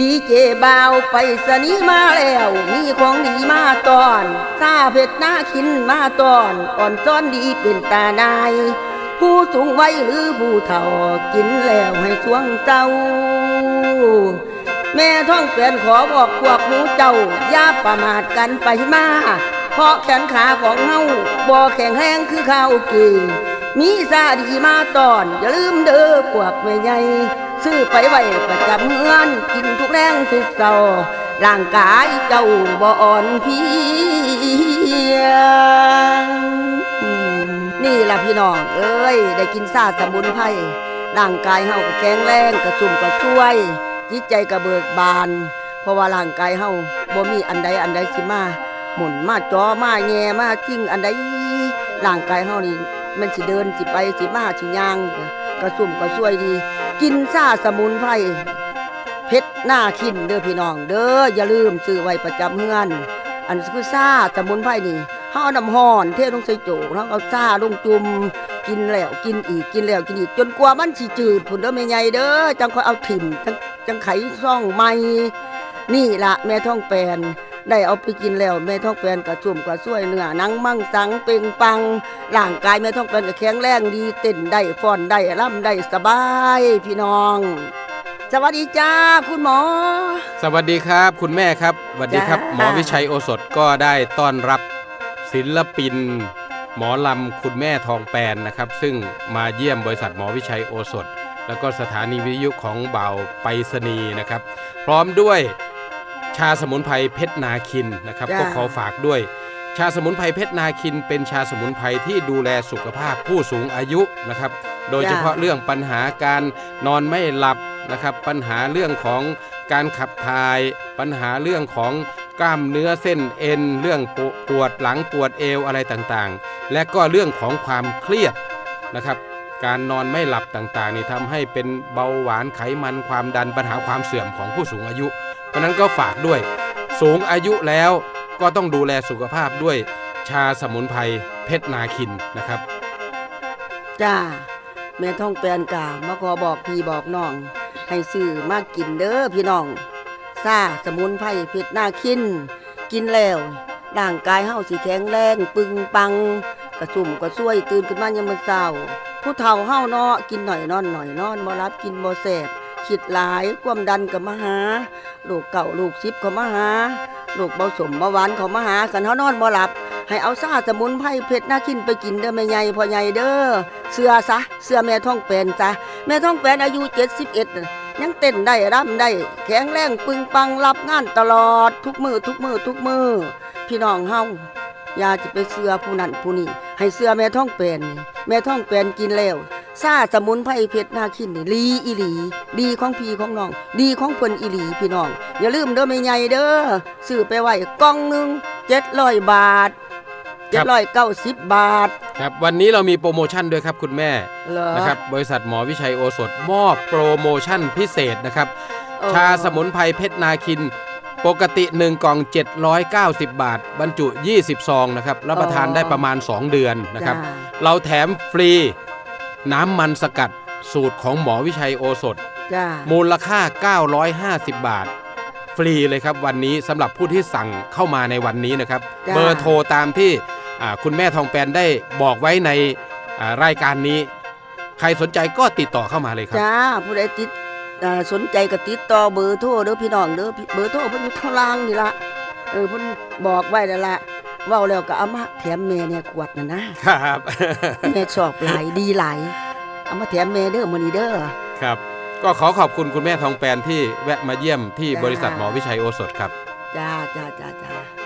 ดีเจเบาไปสนีมาแล้ว มีของดีมาตอนซาเพชรหน้าขินมาตอน อ่อนซ้อนดีเป็นตานาย ผู้สูงวัยหรือผู้เฒ่ากินแล้วให้ช่วงเจ้า แม่ท้องเปลี่ยนขอบอกพวกหนูเจ้า อย่าประมาทกันไปมา เพราะแขนขาของเฮาบ่แข็งแรงคือข้าวกีมีซาดีมาตอน อย่าลืมเด้อพวกแม่ใหญ่ ซื้อไปไว้ประจำเฮือนกินทุกแรงทุกเจ้าร่างกายเจ้าบ่อ่อนเพียอืมนี่ล่ะพี่น้องเอ้ย ได้กินซาสมุนไพรร่างกายเฮาก็แข็งแรงกระซุ่มกระซวย จิตใจกระเบิกบาน เพราะว่าร่างกายเฮาบ่มีอันใดอันใดสิมาหมุนมาจอมาแง่มาจิ้งอันใดร่างกายเฮานี่มันสิเดินสิไปสิมาสิย่างกระซุ่มกระซวยดี กินซ่าสมุนไพรเพชรหน้าขินเด้อพี่น้อง เด้ออย่าลืมซื้อไว้ประจำเฮือนอันคือซ่าสมุนไพรนี่เฮาเอาน้ำห้อนเทลงใส่โจกแล้วเอาซ่าลงจุ่มกินแล้วกินอีกกินแล้วกินอีก จนกว่ามันสิจืดพุ่นเด้อแม่ใหญ่เด้อจังค่อยเอาถิ่มจังจังไขซ่องใหม่นี่ละแม่ท้องแปน ได้เอาไปกินแล้วแม่ท้องแปลนกระชุ่มกระซวยเนื้อหนังมั่งสังเป่งปังร่างกายแม่ท้องแปลนก็แข็งแรงดีเต้นได้ฟ้อนได้ร่ำได้สบายพี่น้อง สวัสดีจ้าคุณหมอ สวัสดีครับ คุณแม่ครับสวัสดีครับจ้าหมอวิชัยโอสถก็ได้ต้อนรับศิลปิน หมอลำคุณแม่ทองแปนนะครับ ซึ่งมาเยี่ยมบริษัทหมอวิชัยโอสถ แล้วก็สถานีวิทยุของเบาไปรษณีย์นะครับ พร้อมด้วยชาสมุนไพรเพชรนาคินนะครับจ้าก็ขอฝากด้วย ชาสมุนไพรเพชรนาคิน เป็นชาสมุนไพรที่ดูแลสุขภาพผู้สูงอายุนะครับ โดยเฉพาะเรื่องปัญหาการนอนไม่หลับนะครับ ปัญหาเรื่องของการขับถ่าย ปัญหาเรื่องของกล้ามเนื้อเส้นเอ็น เรื่องปวปวดหลังปวดเอวอะไรต่างๆ และก็เรื่องของความเครียดนะครับ การนอนไม่หลับต่างๆนี่ทำให้เป็นเบาหวานไขมันความดันปัญหาความเสื่อมของผู้สูงอายุ เพราะนั้นก็ฝากด้วย สูงอายุแล้วก็ต้องดูแลสุขภาพด้วยชาสมุนไพรเพชรนาคินนะครับ จ้า แม่ท้องแปลนกามาขอบอกพี่บอกน้อง ให้ซื้อมากินเด้อพี่น้องซาสมุนไพรเพชรนาคิน กินแล้วร่างกายเฮาสิแข็งแรงปึงปัง กระชุ่มกระซวยตื่นขึ้นมายามมื้อเช้า ผู้เฒ่าเฮาเนาะกินหน่อยนอนหน่อยนอนบ่รับกินบ่แซ่บ คิดหลายความดันก็มาหาลูกเก่าลูกซิบก็มาหาลูกเบาสมเบาหวานเขามาหากันเฮานอนบ่หลับ ให้เอาซ่าสมุนไพรเพชรหน้ากินไปกินเด้อแม่ใหญ่พ่อใหญ่เด้อเสื้อซะเสื้อแม่ท้องแปนจ้ะแม่ท้องแปนอายุ71น่ะยังเต้นได้ร่ำได้ แข็งแรงปึงปังรับงานตลอดทุกมือทุกมือทุกมือพี่น้องเฮาอย่าจะไปเสื้อผู้นั้นผู้นี้ให้เสื้อแม่ท้องแปนแม่ท้องแปนกินแล้ว ซ่าสมุนไพรเพชรนาคินนี่ลีอีหลี ดีของพี่ของน้อง ดีของเพิ่นอีหลีพี่น้อง อย่าลืมเด้อแม่ใหญ่เด้อซื้อไปไว้กล่องหนึง700บาทครับ790บาท ครับวันนี้เรามีโปรโมชั่นด้วยครับคุณแม่เหรอนะครับบริษัทหมอวิชัยโอสถมอบโปรโมชั่นพิเศษนะครับเออชาสมุนไพรเพชรนาคินปกติ 1 กล่อง 790 บาท บรรจุ 20 ซองนะครับ รับประทานได้ประมาณ 2 เดือนนะครับจ้าเราแถมฟรี น้ำมันสกัดสูตรของหมอวิชัยโอสถ จ้ามูลค่า 950 บาท ฟรีเลยครับวันนี้สำหรับผู้ที่สั่งเข้ามาในวันนี้นะครับ จ้า เบอร์โทรตามที่อ่าคุณแม่ทองแปนได้บอกไว้ในอ่ารายการนี้ ใครสนใจก็ติดต่อเข้ามาเลยครับ จ้าผู้ใดติดอ่าสนใจก็ติดต่อเบอร์โทรเด้อพี่น้องเด้อเบอร์โทรเพิ่นอยู่ข้างล่างนี่ละเออเพิ่นบอกไว้แล้วละ เว้าแล้วก็เอามาแถมแม่เนี่ยขวดน่ะนะครับแม่ชอบหลายดีหลายเอามาแถมแม่เด้อมื้อนี้เด้อครับ ก็ขอขอบคุณคุณแม่ทองแปนที่แวะมาเยี่ยมที่จ้าบริษัทหมอวิชัยโอสถครับ จ้าจ้าจ้าจ้า